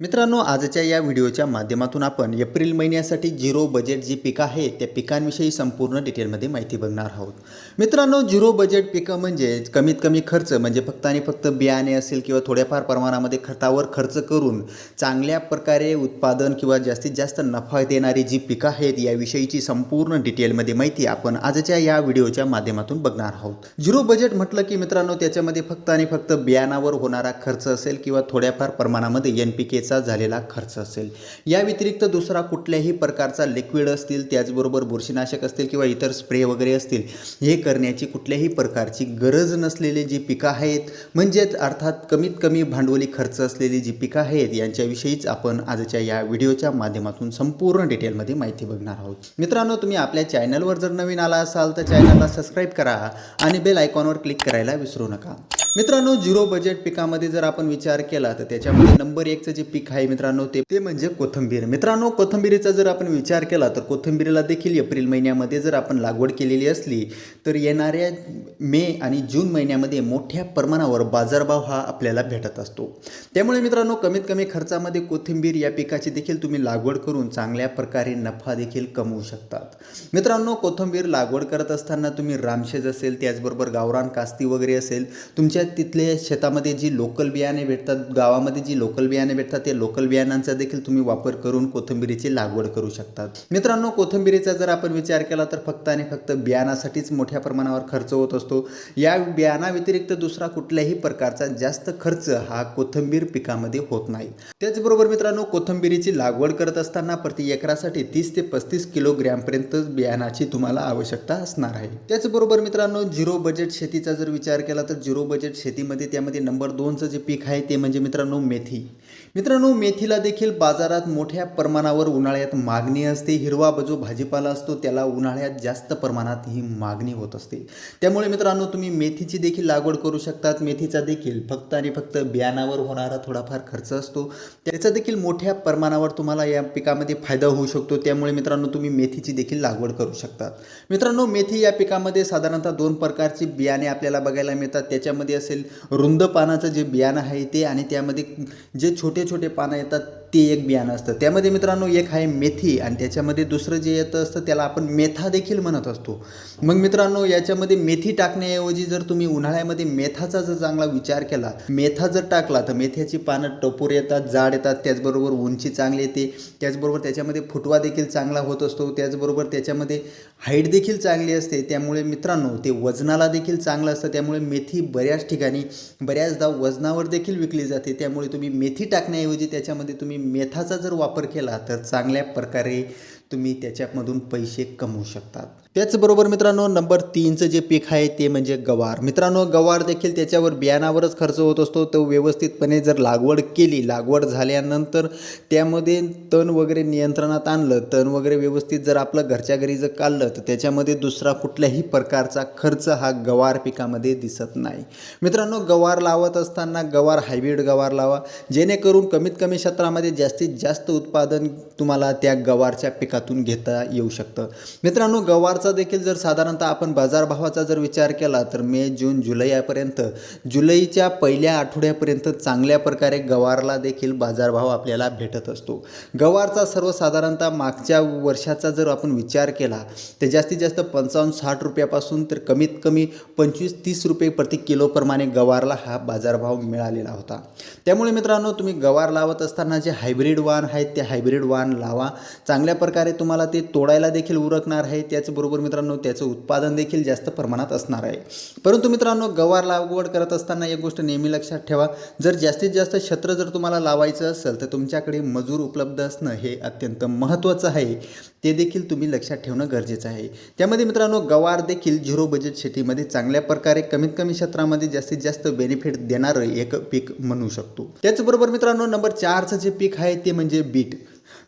मित्रांनो आजच्या या व्हिडिओच्या माध्यमातून आपण एप्रिल महिन्यासाठी झिरो बजेट जी पिकं आहे त्या पिकांविषयी संपूर्ण डिटेलमध्ये माहिती बघणार आहोत. मित्रांनो झिरो बजेट पिकं म्हणजे कमीत कमी खर्च म्हणजे फक्त आणि फक्त बियाणे असेल किंवा थोड्याफार प्रमाणामध्ये खतावर खर्च करून चांगल्या प्रकारे उत्पादन किंवा जास्तीत जास्त नफा देणारी जी पिकं आहेत याविषयीची संपूर्ण डिटेलमध्ये माहिती आपण आजच्या या व्हिडिओच्या माध्यमातून बघणार आहोत. झिरो बजेट म्हटलं की मित्रांनो त्याच्यामध्ये फक्त आणि फक्त बियाणावर होणारा खर्च असेल किंवा थोड्याफार प्रमाणामध्ये एन पी केचा झालेला खर्च असेल. या व्यतिरिक्त दुसरा कुठल्याही प्रकारचा लिक्विड असतील त्याचबरोबर बुरशीनाशक असतील किंवा इतर स्प्रे वगैरे असतील हे करण्याची कुठल्याही प्रकारची गरज नसलेली जी पिकं आहेत म्हणजेच अर्थात कमीत कमी भांडवली खर्च असलेली जी पिकं आहेत यांच्याविषयीच आपण आजच्या या व्हिडिओच्या माध्यमातून संपूर्ण डिटेलमध्ये माहिती बघणार आहोत. मित्रांनो तुम्ही आपल्या चॅनलवर जर नवीन आला असाल तर चॅनलला सबस्क्राईब करा आणि बेल आयकॉनवर क्लिक करायला विसरू नका. मित्रांनो झिरो बजेट पिकामध्ये जर आपण विचार केला तर त्याच्यामध्ये नंबर एकचं जे पीक आहे मित्रांनो ते ते म्हणजे कोथंबीर. मित्रांनो कोथंबीरीचा जर आपण विचार केला तर कोथंबीरीला देखील एप्रिल महिन्यामध्ये जर आपण लागवड केलेली असली तर येणाऱ्या मे आणि जून महिन्यामध्ये मोठ्या प्रमाणावर बाजारभाव हा आपल्याला भेटत असतो. त्यामुळे मित्रांनो कमीत कमी खर्चामध्ये कोथिंबीर या पिकाची देखील तुम्ही लागवड करून चांगल्या प्रकारे नफा देखील कमवू शकतात. मित्रांनो कोथिंबीर लागवड करत असताना तुम्ही रामशेज असेल त्याचबरोबर गावरान कास्ती वगैरे असेल तुमच्या तिथल्या शेतामध्ये जी लोकल बियाणे भेटतात गावामध्ये जी लोकल बियाणे भेटतात त्या लोकल बियाणांचा देखील तुम्ही वापर करून कोथिंबीरीची लागवड करू शकतात. मित्रांनो कोथिंबीरीचा जर आपण विचार केला तर फक्त आणि फक्त बियाणासाठीच मोठ्या प्रमाणावर खर्च होत असतो. या बियाणाव्यतिरिक्त दुसरा कुठल्याही प्रकारचा जास्त खर्च हा कोथिंबीर पिकामध्ये होत नाही. त्याचबरोबर मित्रांनो कोथिंबीरीची लागवड करत असताना प्रति एकरासाठी तीस ते पस्तीस किलोग्रॅमपर्यंत बियाणाची तुम्हाला आवश्यकता असणार आहे. त्याचबरोबर मित्रांनो झिरो बजेट शेतीचा जर विचार केला तर झिरो बजेट शेतीमध्ये त्यामध्ये नंबर दोनचं जे पीक आहे ते म्हणजे मित्रांनो मेथी. मित्रांनो मेथीला देखील बाजारात मोठ्या प्रमाणावर उन्हाळ्यात मागणी असते. हिरवा जो भाजीपाला असतो त्याला उन्हाळ्यात जास्त प्रमाणात ही मागणी होत असते. त्यामुळे मित्रांनो तुम्ही मेथीची देखील लागवड करू शकतात. मेथीचा देखील फक्त आणि फक्त बियाणावर होणारा थोडाफार खर्च असतो. त्याचा देखील मोठ्या प्रमाणावर तुम्हाला या पिकामध्ये फायदा होऊ शकतो. त्यामुळे मित्रांनो तुम्ही मेथीची देखील लागवड करू शकतात मित्रांनो मेथी या पिकामध्ये साधारणतः दोन प्रकारची बियाणे आपल्याला बघायला मिळतात. त्याच्यामध्ये असेल रुंद पानाचं जे बियाणं आहे ते आणि त्यामध्ये जे छोटे छोटे पानं येतात ते एक बियाणं असतं. त्यामध्ये मित्रांनो एक आहे मेथी आणि त्याच्यामध्ये दुसरं जे येतं असतं त्याला आपण मेथा देखील म्हणत असतो. मग मित्रांनो याच्यामध्ये मेथी टाकण्याऐवजी जर तुम्ही उन्हाळ्यामध्ये मेथाचा जर चांगला विचार केला मेथा जर टाकला तर मेथ्याची पानं टपोर येतात जाड येतात त्याचबरोबर उंची चांगली येते त्याचबरोबर त्याच्यामध्ये फुटवा देखील चांगला होत असतो त्याचबरोबर त्याच्यामध्ये हाईट देखील चांगली असते. त्यामुळे मित्रांनो ते वजनाला देखील चांगलं असतं. त्यामुळे मेथी बऱ्याच ठिकाणी बऱ्याचदा वजनावर देखील विकली जाते. त्यामुळे तुम्ही मेथी टाकण्याऐवजी त्याच्यामध्ये तुम्ही मेथाचा जर वापर केला तर चांगल्या प्रकारे तुम्ही त्याच्यामधून पैसे कमवू शकतात. त्याचबरोबर मित्रांनो नंबर तीनचं जे पीक आहे ते म्हणजे गवार. मित्रांनो गवार देखील त्याच्यावर बियाणावरच खर्च होत असतो. तो व्यवस्थितपणे जर लागवड केली लागवड झाल्यानंतर त्यामध्ये तण वगैरे नियंत्रणात आणलं तण वगैरे व्यवस्थित जर आपलं घरच्या घरी जर काढलं तर त्याच्यामध्ये दुसरा कुठल्याही प्रकारचा खर्च हा गवार पिकामध्ये दिसत नाही. मित्रांनो गवार लावत असताना गवार हायब्रिड गवार लावा. जेणेकरून कमीत कमी क्षेत्रामध्ये जास्तीत जास्त उत्पादन तुम्हाला त्या गवारच्या पिकातून घेता येऊ शकतं. मित्रांनो गवारचा देखील जर साधारणतः आपण बाजारभावाचा जर विचार केला तर मे जून जुलै यापर्यंत जुलैच्या पहिल्या आठवड्यापर्यंत चांगल्या प्रकारे गवारला देखील बाजारभाव आपल्याला भेटत असतो. गवारचा सर्वसाधारणतः मागच्या वर्षाचा जर आपण विचार केला तर जास्तीत जास्त पंचावन्न साठ रुपयापासून तर कमीत कमी पंचवीस तीस रुपये प्रति किलोप्रमाणे गवारला हा बाजारभाव मिळालेला होता. त्यामुळे मित्रांनो तुम्ही गवार लावत असताना जे हायब्रिड वाण आहेत ते हायब्रिड वाण लावा. चांगल्या प्रकारे तुम्हाला ते तोडायला देखील उरकणार आहे. त्याचबरोबर मित्रांनो त्याचं उत्पादन देखील जास्त प्रमाणात असणार आहे. परंतु मित्रांनो गवार लागवड करत असताना एक गोष्ट नेहमी लक्षात ठेवा. जर जास्तीत जास्त क्षेत्र जर तुम्हाला लावायचं असेल तर तुमच्याकडे मजूर उपलब्ध असणं हे अत्यंत महत्त्वाचं आहे. ते देखील तुम्ही लक्षात ठेवणं गरजेचं आहे. त्यामध्ये मित्रांनो गवार देखील झिरो बजेट शेतीमध्ये चांगल्या प्रकारे कमीत कमी क्षेत्रामध्ये जास्तीत जास्त बेनिफिट देणारं एक पीक म्हणू शकतो. त्याचबरोबर मित्रांनो नंबर चारचं जे पीक आहे ते म्हणजे बीट.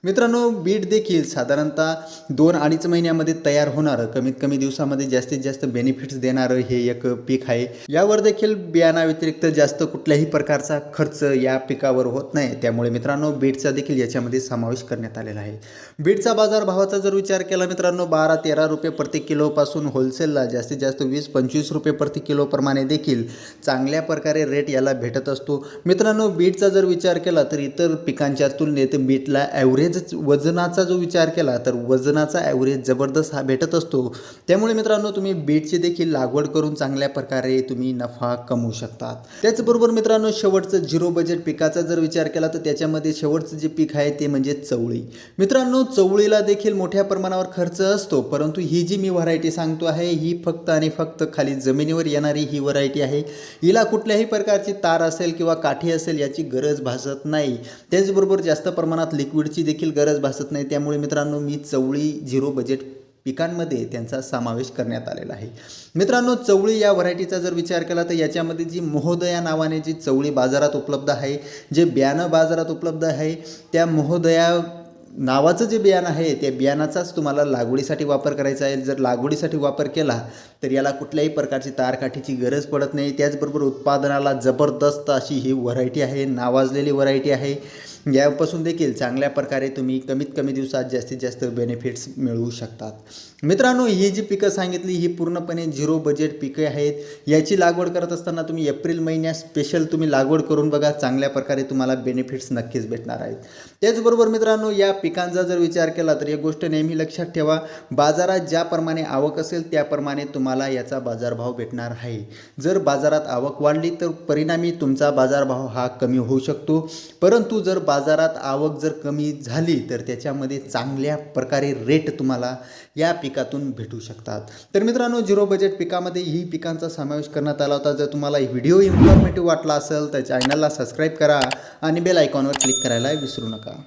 मित्रांनो बीट देखील साधारणतः दोन अडीच महिन्यामध्ये तयार होणारं. कमीत कमी दिवसामध्ये जास्तीत जास्त बेनिफिट्स देणारं हे एक पीक आहे. यावर देखील बियाणा व्यतिरिक्त जास्त कुठल्याही प्रकारचा खर्च या पिकावर होत नाही. त्यामुळे मित्रांनो बीटचा देखील याच्यामध्ये समावेश करण्यात आलेला आहे. बीटचा बाजार भावाचा जर विचार केला मित्रांनो बारा तेरा रुपये प्रति किलोपासून होलसेलला जास्तीत जास्त वीस पंचवीस रुपये प्रति किलोप्रमाणे देखील चांगल्या प्रकारे रेट याला भेटत असतो. मित्रांनो बीटचा जर विचार केला तर इतर पिकांच्या तुलनेत बीटला ॲव्हरेज वजनाचा जो विचार केला तर वजनाचा ॲव्हरेज जबरदस्त हा भेटत असतो. त्यामुळे मित्रांनो तुम्ही बीटची देखील लागवड करून चांगल्या प्रकारे तुम्ही नफा कमवू शकतात. त्याचबरोबर मित्रांनो शेवटचं झिरो बजेट पिकाचा जर विचार केला तर त्याच्यामध्ये शेवटचं जे पीक आहे ते म्हणजे चवळी. मित्रांनो चवळीला देखील मोठ्या प्रमाणावर खर्च असतो परंतु ही जी मी व्हरायटी सांगतो आहे ही फक्त आणि फक्त खाली जमिनीवर येणारी ही व्हरायटी आहे. हिला कुठल्याही प्रकारची तार असेल किंवा काठी असेल याची गरज भासत नाही. त्याचबरोबर जास्त प्रमाणात लिक्विडची देखील गरज भासत नाही. त्यामुळे मित्रांनो मी चवळी झिरो बजेट पिकांमध्ये त्यांचा समावेश करण्यात आलेला आहे. मित्रांनो चवळी या व्हरायटीचा जर विचार केला तर याच्यामध्ये जी महोदया नावाने जी चवळी बाजारात उपलब्ध आहे जे बियाणं बाजारात उपलब्ध आहे त्या महोदया नावाचं जे बियाणं आहे त्या बियाणाचाच तुम्हाला लागवडीसाठी वापर करायचा आहे. जर लागवडीसाठी वापर केला तर याला कुठल्याही प्रकारची तारकाठीची गरज पडत नाही. त्याचबरोबर उत्पादनाला जबरदस्त अशी ही व्हरायटी आहे. नावाजलेली व्हरायटी आहे. यापासून देखील चांगल्या प्रकारे तुम्ही कमीत कमी दिवसात जास्तीत जास्त बेनिफिट्स मिळवू शकतात. मित्रांनो ही जी पिकं सांगितली ही पूर्णपणे झिरो बजेट पिकं आहेत. याची लागवड करत असताना तुम्ही एप्रिल महिन्यात स्पेशल तुम्ही लागवड करून बघा चांगल्या प्रकारे तुम्हाला बेनिफिट्स नक्कीच भेटणार आहेत. त्याचबरोबर मित्रांनो या पिकांचा जर विचार केला तर एक गोष्ट नेहमी लक्षात ठेवा बाजारात ज्याप्रमाणे आवक असेल त्याप्रमाणे तुम्हाला याचा बाजारभाव भेटणार आहे. जर बाजारात आवक वाढली तर परिणामी तुमचा बाजारभाव हा कमी होऊ शकतो. परंतु जर बाजारात आवक जर कमी झाली तर त्याच्यामध्ये चांगल्या प्रकारे रेट तुम्हाला या पिकातून भेटू शकतात. तर मित्रांनो झिरो बजेट पिकामध्ये ही पिकांचा समावेश करण्यात आला होता. जर तुम्हाला व्हिडिओ इन्फॉर्मेटिव्ह वाटला असेल तर चॅनलला सबस्क्राईब करा आणि बेल आयकॉनवर क्लिक करायला विसरू नका.